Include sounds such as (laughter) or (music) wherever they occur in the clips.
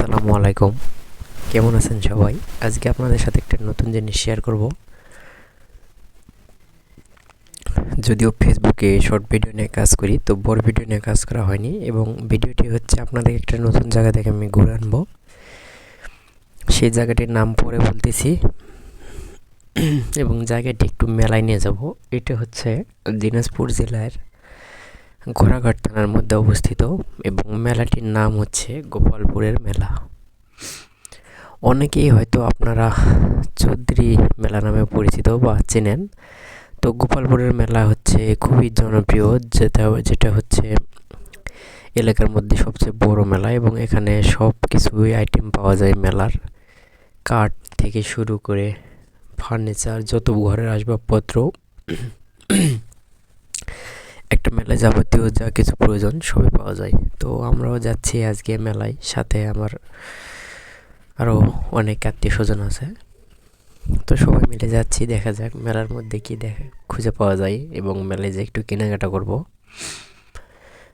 আসসালামু আলাইকুম। কেমন আছেন সবাই? আজকে আপনাদের সাথে একটা নতুন জিনিস শেয়ার করব। যদিও ফেসবুকে শর্ট ভিডিও নিয়ে কাজ করি, তো বড় ভিডিও নিয়ে কাজ করা হয়নি এবং ভিডিওটি হচ্ছে আপনাদের একটা নতুন জায়গা থেকে আমি ঘুরে আনব। সেই জায়গাটির নাম পরে বলতেছি এবং জায়গাটি একটু মেলায় নিয়ে যাব। এটা হচ্ছে দিনাজপুর জেলার ঘোড়াঘাট থানার মধ্যে অবস্থিত এবং মেলাটির নাম হচ্ছে গোপালপুরের মেলা। অনেকেই হয়তো আপনারা চৌধুরী মেলা নামে পরিচিত বা চেনেন। তো গোপালপুরের মেলা হচ্ছে খুবই জনপ্রিয়, যেটা যেটা হচ্ছে এলাকার মধ্যে সবচেয়ে বড় মেলা এবং এখানে সব কিছুই আইটেম পাওয়া যায় মেলার। কাঠ থেকে শুরু করে ফার্নিচার যত ঘরের আসবাবপত্র মেলায় যাবতীয় যা কিছু প্রয়োজন সবই পাওয়া যায়। তো আমরাও যাচ্ছি আজকে মেলায়। সাথে আমার আরও অনেক আত্মীয় স্বজন আছে। তো সবাই মিলে যাচ্ছি, দেখা যাক মেলার মধ্যে কি দেখা, খুঁজে পাওয়া যায় এবং মেলায় যে একটু কেনাকাটা করব।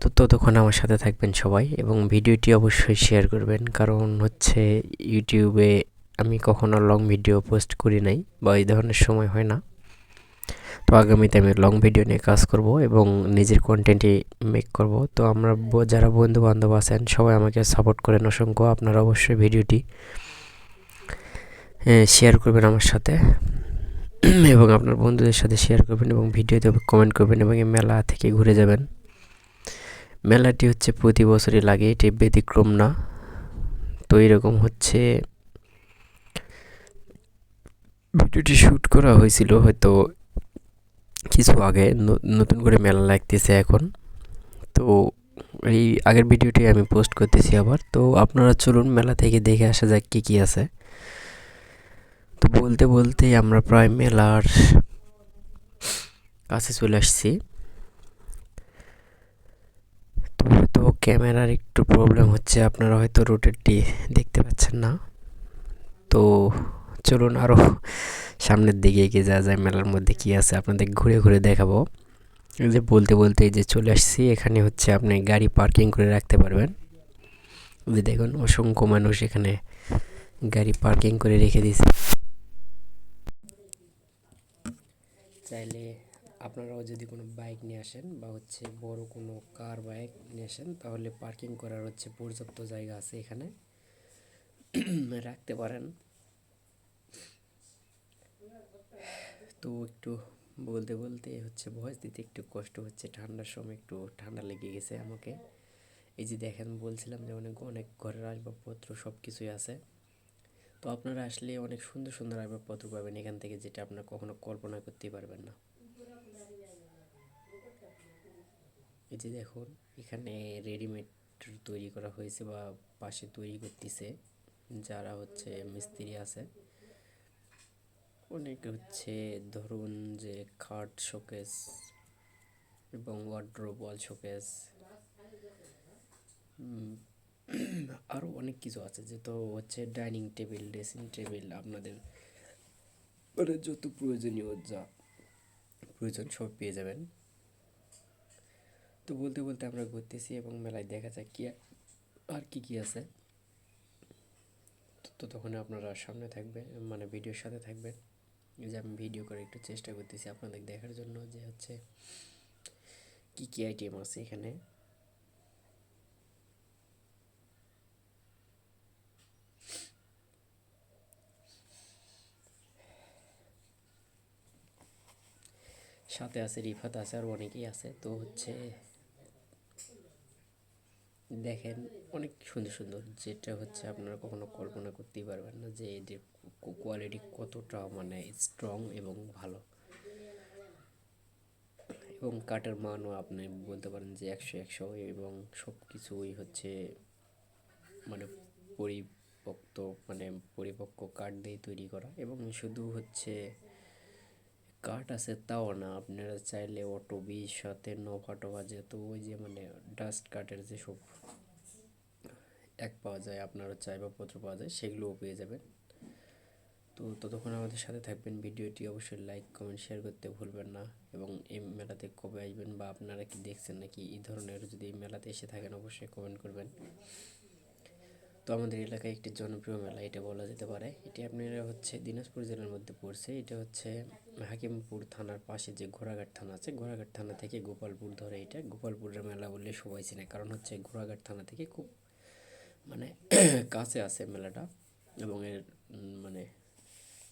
তো ততক্ষণ আমার সাথে থাকবেন সবাই এবং ভিডিওটি অবশ্যই শেয়ার করবেন। কারণ হচ্ছে ইউটিউবে আমি কখনো লং ভিডিও পোস্ট করি নাই বা এই ধরনের সময় হয় না। তো আগামীতে আমি লং ভিডিও নিয়ে কাজ করব এবং নিজের কন্টেন্টই মেক করব। তো আমরা যারা বন্ধু বান্ধব আছেন, সবাই আমাকে সাপোর্ট করেন অসংখ্য। আপনারা অবশ্যই ভিডিওটি শেয়ার করবেন আমার সাথে (clears throat) এবং আপনার বন্ধুদের সাথে শেয়ার করবেন এবং ভিডিওতে কমেন্ট করবেন এবং এই মেলা থেকে ঘুরে যাবেন। মেলাটি হচ্ছে প্রতি বছরই লাগে, এটি ব্যতিক্রম না। তো এরকম হচ্ছে, ভিডিওটি শ্যুট করা হয়েছিল হয়তো কিছু আগে নতুন করে মেলা লাগতেছে এখন। তো এই আগের ভিডিওটি আমি পোস্ট করতেছি আবার। তো আপনারা চলুন মেলা থেকে দেখে আসা যাক কী কী আছে। তো বলতে বলতেই আমরা প্রায় মেলার কাছে চলে আসছি। তো হয়তো ক্যামেরার একটু প্রবলেম হচ্ছে, আপনারা হয়তো রোটেরটি দেখতে পাচ্ছেন না। তো চলুন আরও সামনের দিকে এগিয়ে যাওয়া যায়, মেলার মধ্যে কী আছে আপনাদের ঘুরে ঘুরে দেখাবো। যে বলতে বলতে যে চলে আসছি, এখানে হচ্ছে আপনি গাড়ি পার্কিং করে রাখতে পারবেন। যে দেখুন, অসংখ্য মানুষ এখানে গাড়ি পার্কিং করে রেখে দিয়েছে। চাইলে আপনারাও যদি কোনো বাইক নিয়ে আসেন বা হচ্ছে বড় কোনো কার বাইক নিয়ে আসেন, তাহলে পার্কিং করার হচ্ছে পর্যাপ্ত জায়গা আছে এখানে। রাখতে পারেন। তো একটু বলতে বলতে হচ্ছে ভয়েস দিতে একটু কষ্ট হচ্ছে, ঠান্ডার সময় একটু ঠান্ডা লেগে গেছে আমাকে। এই যে দেখেন, বলছিলাম যে অনেক অনেক ঘরের আসবাবপত্র সব কিছুই আছে। তো আপনারা আসলে অনেক সুন্দর সুন্দর আসবাবপত্র পাবেন এখান থেকে, যেটা আপনারা কখনো কল্পনা করতেই পারবেন না। এই যে দেখুন, এখানে রেডিমেড তৈরি করা হয়েছে বা পাশে তৈরি করতেছে, যারা হচ্ছে মিস্ত্রি আছে। অনেক হচ্ছে ধরুন যে খাট শোকেস এবং ওয়ার্ড্রোব ওয়াল শোকেস। আরও অনেক কিছু আছে যে তো হচ্ছে ডাইনিং টেবিল ড্রেসিং টেবিল আপনাদের মানে যত প্রয়োজনীয় যা প্রয়োজন সব পেয়ে যাবেন। তো বলতে বলতে আমরা ঘুরতেছি এবং মেলায় দেখা যায় কি আর কি কি আছে। তো তখন আপনারা সামনে থাকবে মানে ভিডিওর সাথে থাকবেন। যে আমি ভিডিও করে একটু চেষ্টা করতেছি আপনাদের দেখার জন্য যে হচ্ছে কি কি আইটেম আছে এখানে। সাথে আছে রিফাত আছে আর অনেকেই আছে। তো হচ্ছে দেখেন অনেক সুন্দর সুন্দর, যেটা হচ্ছে আপনারা কখনো কল্পনা করতেই পারবেন না যে এদের কোয়ালিটি কতটা মানে স্ট্রং এবং ভালো। এবং কাঠের মানও আপনি বলতে পারেন যে একশো একশো এবং সব কিছুই হচ্ছে মানে পরিপক্ত মানে পরিপক্ক কাঠ দিয়ে তৈরি করা এবং শুধু হচ্ছে কাঠ আছে তাও না। আপনারা চাইলে অটো, বিশ সাথে নভা টভা যেহেতু ওই যে মানে ডাস্ট কাঠের যেসব এক পাওয়া যায় আপনার হচ্ছে আসবাবপত্র পাওয়া যায়, সেগুলোও পেয়ে যাবেন। তো ততক্ষণ আমাদের সাথে থাকবেন। ভিডিওটি অবশ্যই লাইক কমেন্ট শেয়ার করতে ভুলবেন না। এবং এই মেলাতে কবে আসবেন বা আপনারা কি দেখছেন নাকি এই ধরনের যদি মেলাতে এসে থাকেন, অবশ্যই কমেন্ট করবেন। তো আমাদের এলাকায় একটি জনপ্রিয় মেলা এটা বলা যেতে পারে। এটি আপনারা হচ্ছে দিনাজপুর জেলার মধ্যে পড়ছে। এটা হচ্ছে হাকিমপুর থানার পাশে যে ঘোড়াঘাট থানা আছে, ঘোড়াঘাট থানা থেকে গোপালপুর ধরে এটা। গোপালপুরের মেলা বললে সবাই চেনে, কারণ হচ্ছে ঘোড়াঘাট থানা থেকে খুব মানে (clears throat) কাছে আছে মেলাটা এবং এর মানে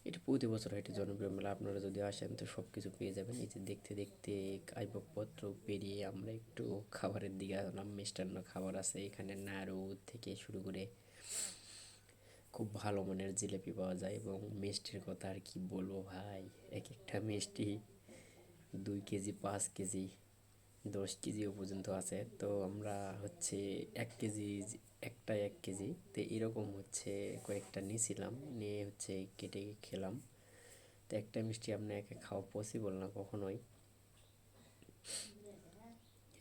এটা প্রতি বছর এটি জনপ্রিয় মেলা। আপনারা যদি আসেন তো সব কিছু পেয়ে যাবেন। এই যে দেখতে দেখতে আসবাবপত্র পেরিয়ে আমরা একটু খাবারের দিকে আসলাম, মিষ্টান্ন খাবার আছে। এখানে নাড়ু থেকে শুরু করে খুব ভালো মানের জিলিপি পাওয়া যায় এবং মিষ্টির কথা আর কি বলব ভাই? এক একটা মিষ্টি দুই কেজি, পাঁচ কেজি, দশ কেজিও পর্যন্ত আছে। তো আমরা হচ্ছে এক কেজি একটা এক কেজি। তো এরকম হচ্ছে কয়েকটা নিয়েছিলাম, নিয়ে হচ্ছে কেটে খেলাম। তো একটা মিষ্টি আপনার একে খাওয়া পসিবল না কখনোই?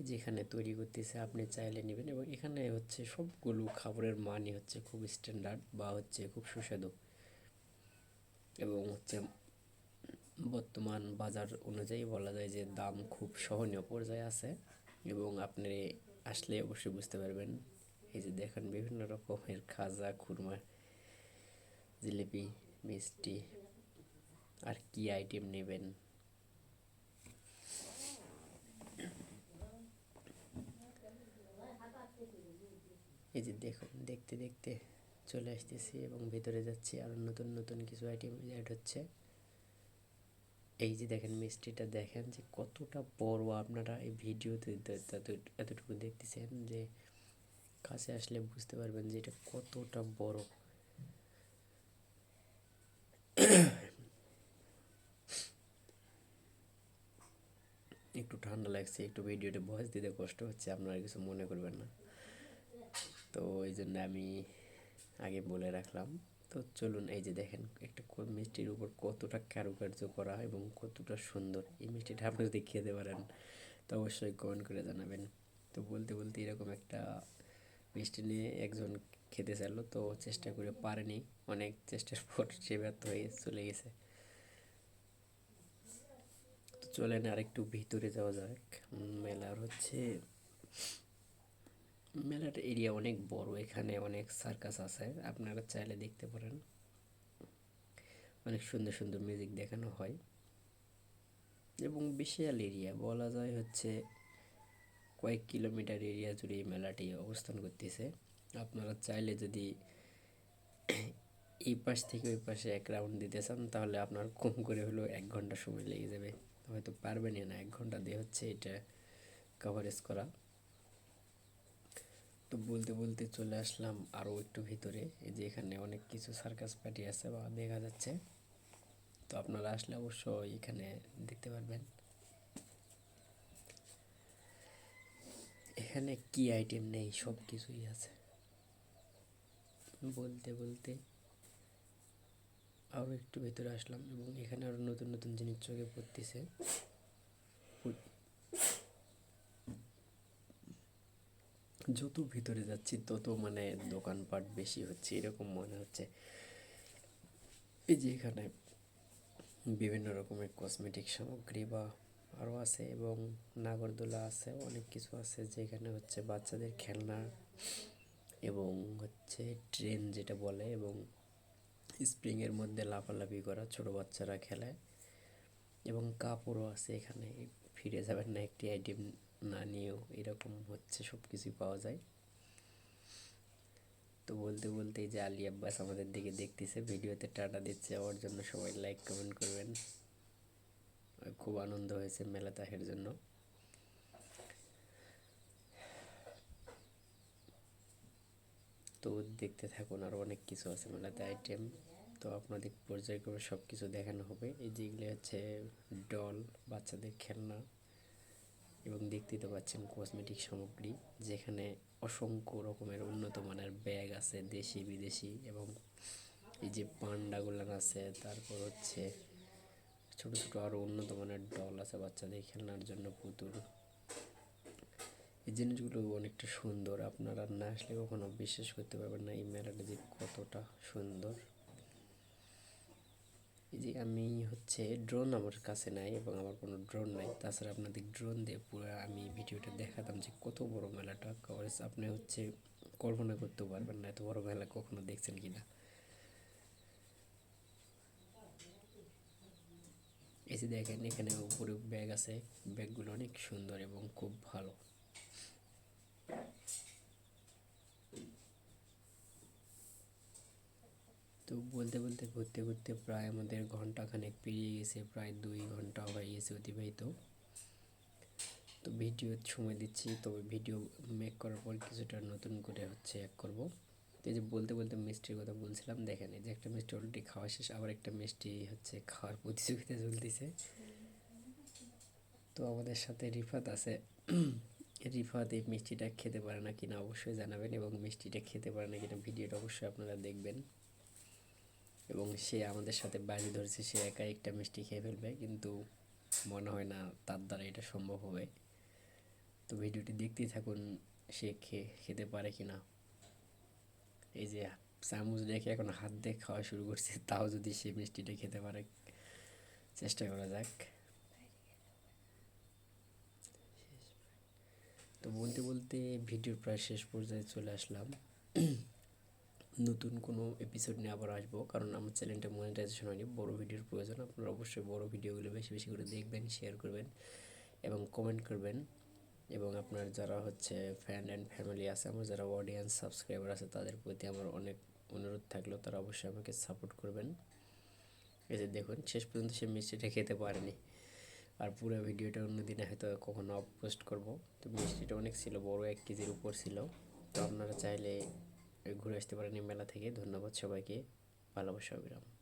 যেখানে তৈরি করতেছে আপনি চাইলে নেবেন এবং এখানে হচ্ছে সবগুলো খাবারের মানই হচ্ছে খুব স্ট্যান্ডার্ড বা হচ্ছে খুব সুস্বাদু। এবং হচ্ছে বর্তমান বাজার অনুযায়ী বলা যায় যে দাম খুব সহনীয় পর্যায়ে আছে এবং আপনি আসলে অবশ্যই বুঝতে পারবেন। এই যে দেখেন বিভিন্ন রকমের খাজা, খুরমা, জিলিপি, মিষ্টি, আর কি আইটেম নেবেন। এই যে দেখুন, দেখতে দেখতে চলে আসতেছি এবং ভেতরে যাচ্ছি আর নতুন নতুন কিছু আইটেম অ্যাড হচ্ছে। এই যে দেখেন, মিষ্টিটা দেখেন যে কতটা বড় আপনারা এই ভিডিওতে এতটুকু দেখতেছেন যে কাছে আসলে বুঝতে পারবেন যে এটা কতটা বড়। একটু ঠান্ডা লাগছে, একটু ভিডিওটা ভয়েস দিতে কষ্ট হচ্ছে, আপনারা কিছু মনে করবেন না। তো এই জন্য আমি আগে বলে রাখলাম। তো চলুন এই যে দেখেন একটা মিষ্টির উপর কতটা কারুকার্য করা এবং কতটা সুন্দর। এই মিষ্টিটা আপনি যদি খেতে পারেন, তো অবশ্যই কমেন্ট করে জানাবেন। তো বলতে বলতে এরকম একটা মিষ্টি নিয়ে একজন খেতে চাইলো, তো চেষ্টা করে পারেনি। অনেক চেষ্টার পর সে ব্যর্থ হয়ে চলে গেছে। তো চলেন আর একটু ভিতরে যাওয়া যাক। মেলার হচ্ছে মেলার এরিয়া অনেক বড়, এখানে অনেক সার্কাস আছে, আপনারা চাইলে দেখতে পারেন। অনেক সুন্দর সুন্দর মিউজিক দেখানো হয়। এবং বিশাল এরিয়া বলা যায় হচ্ছে কয়েক কিলোমিটার এরিয়া জুড়ে এই মেলাটি অবস্থান করতেছে। আপনারা চাইলে যদি এই পাশ থেকে ওই পাশে এক রাউন্ড দিতে চান, তাহলে আপনার কম করে হলেও এক ঘণ্টা সময় লেগে যাবে। হয়তো পারবেনই না, এক ঘণ্টা দিয়ে হচ্ছে এটা কভারেজ করা। তো বলতে বলতে চলে আসলাম আরও একটু ভিতরে, এই যে এখানে অনেক কিছু সার্কাস পার্টি আছে বা দেখা যাচ্ছে। তো আপনারা আসলে অবশ্যই এখানে দেখতে পারবেন। এখানে কি আইটেম নেই? সব কিছুই আছে। বলতে বলতে আরও একটু ভেতরে আসলাম এবং এখানে আরও নতুন নতুন জিনিস চোখে পড়তেছে। যত ভিতরে যাচ্ছি, তত মানে দোকানপাট বেশি হচ্ছে, এরকম মনে হচ্ছে। এই যে এখানে বিভিন্ন রকমের কসমেটিক সামগ্রী বা আরও আছে এবং নাগরদোলা আছে, অনেক কিছু আছে, যেখানে হচ্ছে বাচ্চাদের খেলনা এবং হচ্ছে ট্রেন যেটা বলে এবং স্প্রিংয়ের মধ্যে লাফালাফি করা ছোট বাচ্চারা খেলে। এবং কাপড়ও আছে এখানে, ফিরে যাবেন না, একটি আইটেম না নিয়েও এরকম হচ্ছে সব কিছুই পাওয়া যায়। তো বলতে বলতে যে আলী আব্বাস আমাদের দিকে দেখতেছে, ভিডিওতে টাটা দিচ্ছে, ওর জন্য সবাই লাইক কমেন্ট করবেন। আর খুব আনন্দ হয়েছে মেলা দেখার জন্য। তো দেখতে থাকুন আরও অনেক কিছু আছে মেলাতে আইটেম তো আপনাদের পর্যায়ক্রমে সব কিছু দেখানো হবে। এই যেগুলি হচ্ছে ডল বাচ্চাদের খেলনা। এবং দেখতেই তো পাচ্ছেন কসমেটিক সামগ্রী, যেখানে অসংখ্য রকমের উন্নত মানের ব্যাগ আছে, দেশি, বিদেশি এবং এই যে পান্ডাগুলো আছে, তারপর হচ্ছে ছোট ছোট আরও উন্নত মানের ডল আছে বাচ্চাদের খেলনার জন্য পুতুল। এই জিনিসগুলো অনেকটা সুন্দর, আপনারা না আসলে কখনো বিশ্বাস করতে পারবেন না এই মেলাটা যে কতটা সুন্দর। যে আমি হচ্ছে ড্রোন আমার কাছে নাই এবং আমার কোনো ড্রোন নাই। তাছাড়া আপনাদের ড্রোন দিয়ে পুরো আমি ভিডিওটা দেখাতাম যে কত বড় মেলাটা। কভারেজ আপনি হচ্ছে কল্পনা করতেও পারবেন না এত বড় মেলা কখনো দেখছেন কিনা। এই যে দেখেন, এখানে উপরে ব্যাগ আছে। ব্যাগগুলো অনেক সুন্দর এবং খুব ভালো। তো বলতে বলতে, ঘুরতে ঘুরতে প্রায় আমাদের ঘণ্টা খানেক পেরিয়ে গেছে, প্রায় দুই ঘণ্টা হয়ে গেছে অতিবাহিত। তো ভিডিও সময় দিচ্ছি তবে ভিডিও মেক করার পর কিছুটা নতুন করে হচ্ছে এক করব। তো যে বলতে বলতে মিষ্টির কথা বলছিলাম, দেখেন এই যে একটা মিষ্টি অলরেডি খাওয়া শেষ, আবার একটা মিষ্টি হচ্ছে খাওয়ার প্রতিযোগিতা চলতেছে। তো আমাদের সাথে রিফাত আছে। রিফাত এই মিষ্টিটা খেতে পারে না কিনা অবশ্যই জানাবেন এবং মিষ্টিটা খেতে পারে না কিনা ভিডিওটা অবশ্যই আপনারা দেখবেন। এবং সে আমাদের সাথে বাজি ধরছে, সে একা একটা মিষ্টি খেয়ে ফেলবে, কিন্তু মনে হয় না তার দ্বারা এটা সম্ভব হবে। তো ভিডিওটি দেখতেই থাকুন, সে খেয়ে খেতে পারে কি না এই যে চামচ রেখে এখন হাত দিয়ে খাওয়া শুরু করছে, তাও যদি সে মিষ্টিটা খেতে পারে, চেষ্টা করা যাক। তো বলতে বলতে ভিডিওর প্রায় শেষ পর্যায়ে চলে আসলাম। নতুন কোনো এপিসোড নিয়ে আবার আসব। কারণ আমার চ্যানেলটা মনিটাইজেশন হয়নি, বড় ভিডিওর প্রয়োজন। আপনারা অবশ্যই বড় ভিডিওগুলো বেশি বেশি করে দেখবেন শেয়ার করবেন এবং কমেন্ট করবেন। এবং আপনার যারা হচ্ছে ফ্রেন্ড অ্যান্ড ফ্যামিলি আছে, আমার যারা অডিয়েন্স সাবস্ক্রাইবার আছে, তাদের প্রতি আমার অনেক অনুরোধ থাকল, তারা অবশ্যই আমাকে সাপোর্ট করবেন। যে দেখুন, শেষ পর্যন্ত সে মিষ্টিটা খেতে পারেনি। আর পুরো ভিডিওটা অন্যদিনে হয়তো কখনো পোস্ট করব। তো মিষ্টিটা অনেক ছিল, বড় এক কেজির উপর ছিল। তো আপনারা চাইলে ঘুরে আসতে পারেন এই মেলা থেকে। ধন্যবাদ সবাইকে। ভালোবাসা অবিরাম।